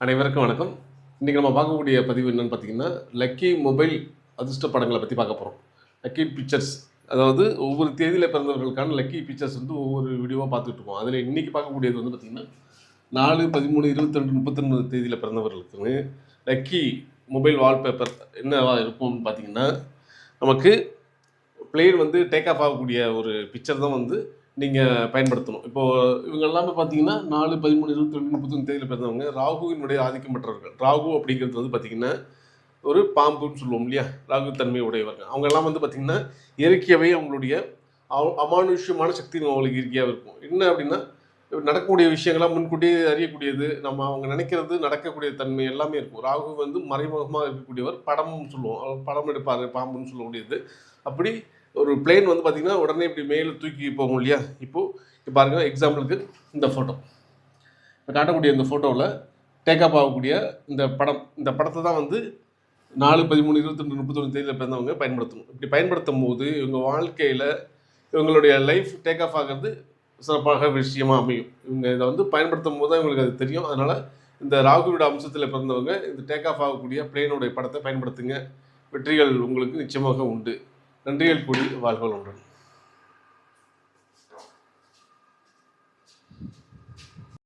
அனைவருக்கும் வணக்கம். இன்றைக்கி நம்ம பார்க்கக்கூடிய பதிவு என்னென்னு பார்த்தீங்கன்னா லக்கி மொபைல் அதிர்ஷ்ட படங்களை பற்றி பார்க்க போகிறோம் லக்கி பிக்சர்ஸ். அதாவது ஒவ்வொரு தேதியில் பிறந்தவர்களுக்கான லக்கி பிக்சர்ஸ் வந்து ஒவ்வொரு வீடியோவாக பார்த்துட்டு இருக்கோம். அதில் இன்றைக்கி பார்க்கக்கூடியது வந்து பார்த்திங்கன்னா நாலு பதிமூணு இருபத்திரெண்டு முப்பத்தொன்பது தேதியில் பிறந்தவர்களுக்கு லக்கி மொபைல் வால்பேப்பர் என்னவா இருக்கும்னு பார்த்தீங்கன்னா நமக்கு பிளேன் வந்து டேக் ஆஃப் ஆகக்கூடிய ஒரு பிக்சர் தான் வந்து நீங்கள் பயன்படுத்தணும். இப்போது இவங்க எல்லாமே பார்த்தீங்கன்னா நாலு பதிமூணு இருபத்தி ரெண்டு முப்பத்தொன்று தேதியில் பிறந்தவங்க ராகுவினுடைய ஆதிக்கம் பெற்றவர்கள் ராகு அப்படிங்கிறது வந்து பார்த்தீங்கன்னா ஒரு பாம்புன்னு சொல்லுவோம் இல்லையா? ராகு தன்மை உடையவர்கள். அவங்க எல்லாம் வந்து பார்த்தீங்கன்னா இயற்கையாகவே அவங்களுடைய அவ- அமானுஷ்யமான சக்தி அவங்களுக்கு இயற்கையாக இருக்கும். என்ன அப்படின்னா நடக்கக்கூடிய விஷயங்கள்லாம் முன்கூட்டியே அறியக்கூடியது நம்ம அவங்க நினைக்கிறது நடக்கக்கூடிய தன்மை எல்லாமே இருக்கும். ராகு வந்து மறைமுகமாக இருக்கக்கூடியவர் படம்னு சொல்லுவோம். அவர் படம் எடுப்பார் பாம்புன்னு சொல்லக்கூடியது அப்படி ஒரு பிளேன் வந்து பார்த்தீங்கன்னா உடனே இப்படி மேலே தூக்கி போகும் இல்லையா? இப்போது பாருங்கள் பாருங்க எக்ஸாம்பிளுக்கு இந்த ஃபோட்டோ இப்போ காட்டக்கூடிய இந்த ஃபோட்டோவில் டேக்கப் ஆகக்கூடிய இந்த படம். இந்த படத்தை தான் வந்து நாலு பதிமூணு இருபத்தொன்று முப்பத்தொன்று தேதியில் பிறந்தவங்க பயன்படுத்தணும். இப்படி பயன்படுத்தும் போது இவங்க வாழ்க்கையில் இவங்களுடைய லைஃப் டேக் ஆஃப் ஆகிறது சிறப்பாக விஷயமாக அமையும். இவங்க இதை வந்து பயன்படுத்தும் போது தான் இவங்களுக்கு அது தெரியும். அதனால் இந்த ராகுவோட அம்சத்தில் பிறந்தவங்க இந்த டேக் ஆஃப் ஆகக்கூடிய பிளேனுடைய படத்தை பயன்படுத்துங்க. வெற்றிகள் உங்களுக்கு நிச்சயமாக உண்டு. രണ്ടു കൈയിൽ കൂടി വാൽവുകളുണ്ട്